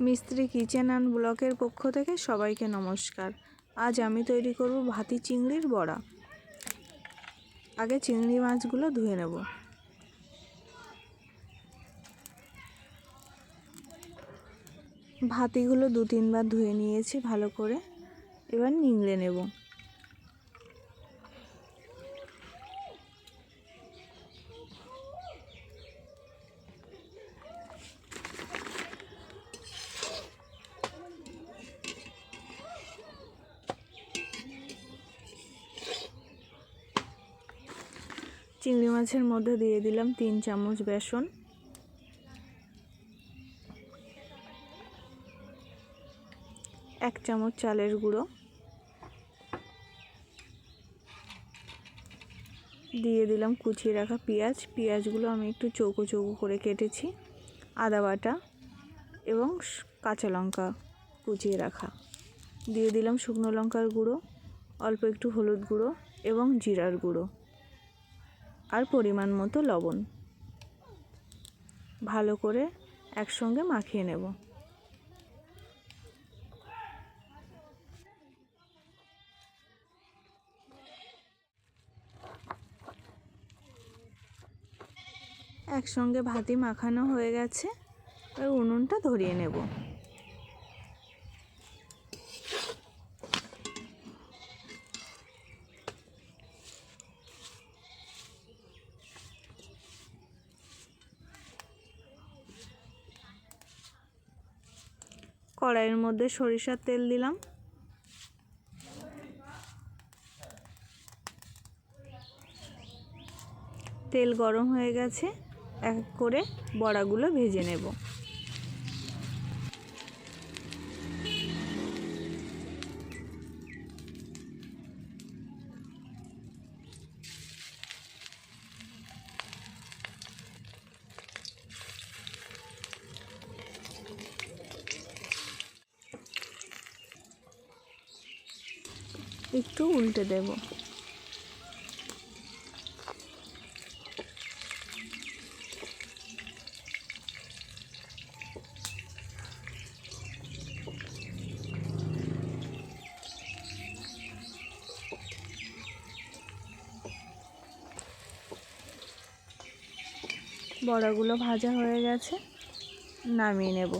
মিস্ত্রি kitchen and ব্লকের পক্ষ থেকে সবাইকে নমস্কার। আজ আমি তৈরি করব ভাতি চিংড়ির বড়া। আগে চিংড়ি মাছগুলো ধুয়ে নেব। ভাতিগুলো দু তিনবার ধুয়ে নিয়েছি ভালো করে। এবার নিংড়ে নেব। চিংড়ি মাছের মধ্যে দিয়ে দিলাম তিন চামচ বেসন। এক চামচ চালের গুঁড়ো। দিয়ে দিলাম কুচিয়ে রাখা পেঁয়াজ। পেঁয়াজগুলো আমি একটু চৌকো চৌকো করে কেটেছি। আদা বাটা এবং কাঁচা লঙ্কা কুচিয়ে রাখা। দিয়ে দিলাম শুকনো লঙ্কার গুঁড়ো, অল্প একটু হলুদ গুঁড়ো এবং জিরার গুঁড়ো। আর পরিমাণ মতো লবণ। ভালো করে একসঙ্গে মাখিয়ে নেব। একসঙ্গে ভাতি মাখানো হয়ে গেছে। এবার উনুনটা ধরিয়ে নেব। কড়াইয়ের মধ্যে সরিষার তেল দিলাম। তেল গরম হয়ে গেছে এক করে বড়াগুলো ভেজে নেব। একটু উল্টে দেব। বড়াগুলো ভাজা হয়ে গেছে নামিয়ে নেব।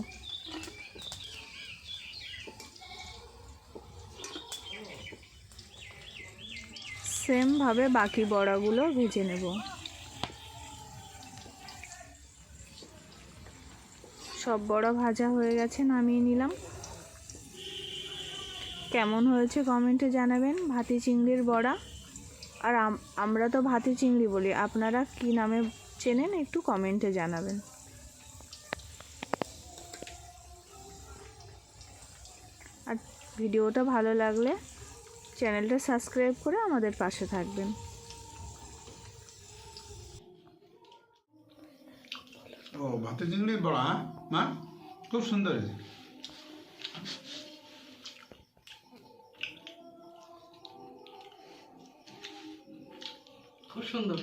সেমভাবে বাকি বড়াগুলো ভেজে নেব। সব বড়া ভাজা হয়ে গেছে, নামিয়ে নিলাম। কেমন হয়েছে কমেন্টে জানাবেন ভাতি চিংড়ির বড়া। আর আম- আমরা তো ভাতি চিংড়ি বলি, আপনারা কি নামে চেনেন একটু কমেন্টে জানাবেন। আর ভিডিওটা ভালো লাগলে চ্যানেলটা সাবস্ক্রাইব করে আমাদের পাশে থাকবেন। ও ভাতে চিংড়ির বড়া হ্যাঁ? মা খুব সুন্দর হয়েছে। খুব সুন্দর।